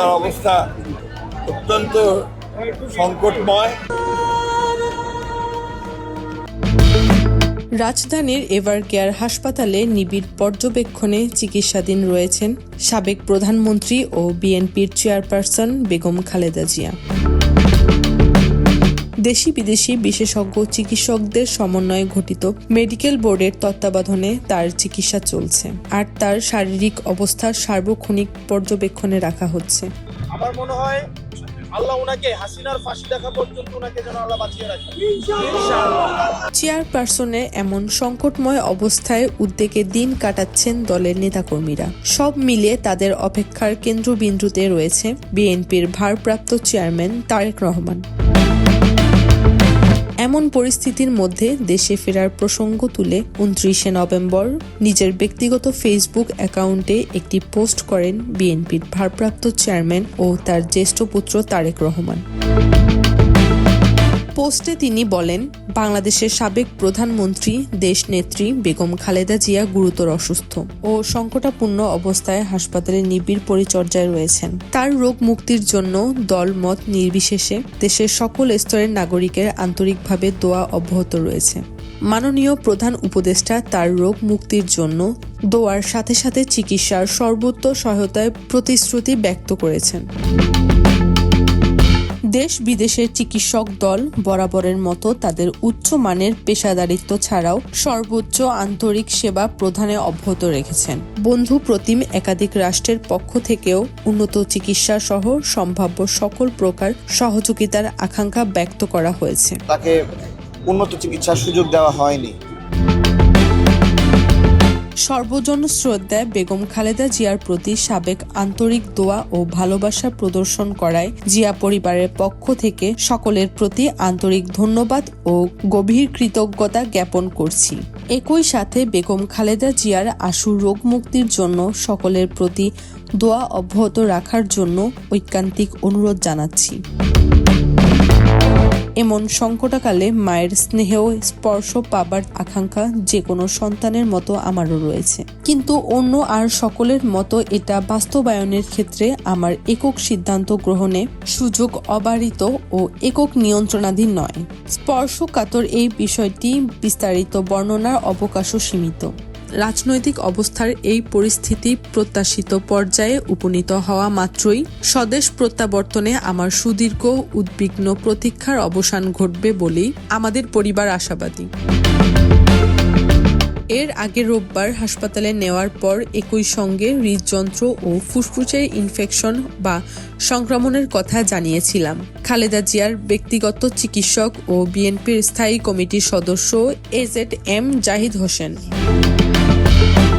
তার অবস্থা অত্যন্ত সংকটময়। রাজধানীর এভার কেয়ার হাসপাতালে নিবিড় পর্যবেক্ষণে চিকিৎসাধীন রয়েছেন সাবেক প্রধানমন্ত্রী ও বিএনপির চেয়ারপারসন বেগম খালেদা জিয়া। দেশি বিদেশি বিশেষজ্ঞ চিকিৎসকদের সমন্বয়ে গঠিত মেডিকেল বোর্ডের তত্ত্বাবধানে তার চিকিৎসা চলছে আর তার শারীরিক অবস্থার সার্বক্ষণিক পর্যবেক্ষণে রাখা হচ্ছে। আমার মনে হয় আল্লাহ ওনাকে হাসিনার ফাঁসি দেখা পর্যন্ত ওনাকে যেন আল্লাহ বাঁচিয়ে রাখে। চেয়ারপারসনে এমন সংকটময় অবস্থায় উদ্বেগে দিন কাটাচ্ছেন দলের নেতাকর্মীরা। সব মিলিয়ে তাদের অপেক্ষার কেন্দ্রবিন্দুতে রয়েছে বিএনপির ভারপ্রাপ্ত চেয়ারম্যান তারেক রহমান। এমন পরিস্থিতির মধ্যে দেশে ফেরার প্রসঙ্গ তুলে উনত্রিশে নভেম্বর নিজের ব্যক্তিগত ফেসবুক অ্যাকাউন্টে একটি পোস্ট করেন বিএনপির ভারপ্রাপ্ত চেয়ারম্যান ও তার জ্যেষ্ঠ পুত্র তারেক রহমান। পোস্টে তিনি বলেন, বাংলাদেশের সাবেক প্রধানমন্ত্রী, দেশনেত্রী বেগম খালেদা জিয়া গুরুতর অসুস্থ ও সংকটাপূর্ণ অবস্থায় হাসপাতালে নিবিড় পরিচর্যায় রয়েছেন। তার রোগ মুক্তির জন্য দল মত নির্বিশেষে দেশের সকল স্তরের নাগরিকের আন্তরিকভাবে দোয়া অব্যাহত রয়েছে। মাননীয় প্রধান উপদেষ্টা তার রোগ মুক্তির জন্য দোয়ার সাথে সাথে চিকিৎসার সর্বোচ্চ সহায়তায় প্রতিশ্রুতি ব্যক্ত করেছেন। দেশ বিদেশের চিকিৎসক দল বরাবরের মতো তাদের উচ্চ মানের পেশাদারিত্ব ছাড়াও সর্বোচ্চ আন্তরিক সেবা প্রদানে অব্যাহত রেখেছেন। বন্ধু প্রতিম একাধিক রাষ্ট্রের পক্ষ থেকেও উন্নত চিকিৎসা সহ সম্ভাব্য সকল প্রকার সহযোগিতার আকাঙ্ক্ষা ব্যক্ত করা হয়েছে। তাকে উন্নত চিকিৎসার সুযোগ দেওয়া হয়নি। সর্বজন শ্রদ্ধায় বেগম খালেদা জিয়ার প্রতি সাবেক আন্তরিক দোয়া ও ভালোবাসা প্রদর্শন করায় জিয়া পরিবারের পক্ষ থেকে সকলের প্রতি আন্তরিক ধন্যবাদ ও গভীর কৃতজ্ঞতা জ্ঞাপন করছি। একই সাথে বেগম খালেদা জিয়ার আশু রোগ মুক্তির জন্য সকলের প্রতি দোয়া অব্যাহত রাখার জন্য ঐকান্তিক অনুরোধ জানাচ্ছি। এমন সংকটকালে মায়ের স্নেহ, স্পর্শ পাবার আকাঙ্ক্ষা যে কোনো সন্তানের মতো আমারও রয়েছে। কিন্তু অন্য আর সকলের মতো এটা বাস্তবায়নের ক্ষেত্রে আমার একক সিদ্ধান্ত গ্রহণে সুযোগ অবারিত ও একক নিয়ন্ত্রণাধীন নয়। স্পর্শকাতর এই বিষয়টি বিস্তারিত বর্ণনার অবকাশও সীমিত। রাজনৈতিক অবস্থার এই পরিস্থিতি প্রত্যাশিত পর্যায়ে উপনীত হওয়া মাত্রই স্বদেশ প্রত্যাবর্তনে আমার সুদীর্ঘ, উদ্বিগ্ন প্রতীক্ষার অবসান ঘটবে বলেই আমাদের পরিবার আশাবাদী। এর আগে রোববার হাসপাতালে নেওয়ার পর একই সঙ্গে হৃদযন্ত্র ও ফুসফুসের ইনফেকশন বা সংক্রমণের কথা জানিয়েছিলাম। খালেদা জিয়ার ব্যক্তিগত চিকিৎসক ও বিএনপির স্থায়ী কমিটির সদস্য AZ M Zahid Hossain. Thank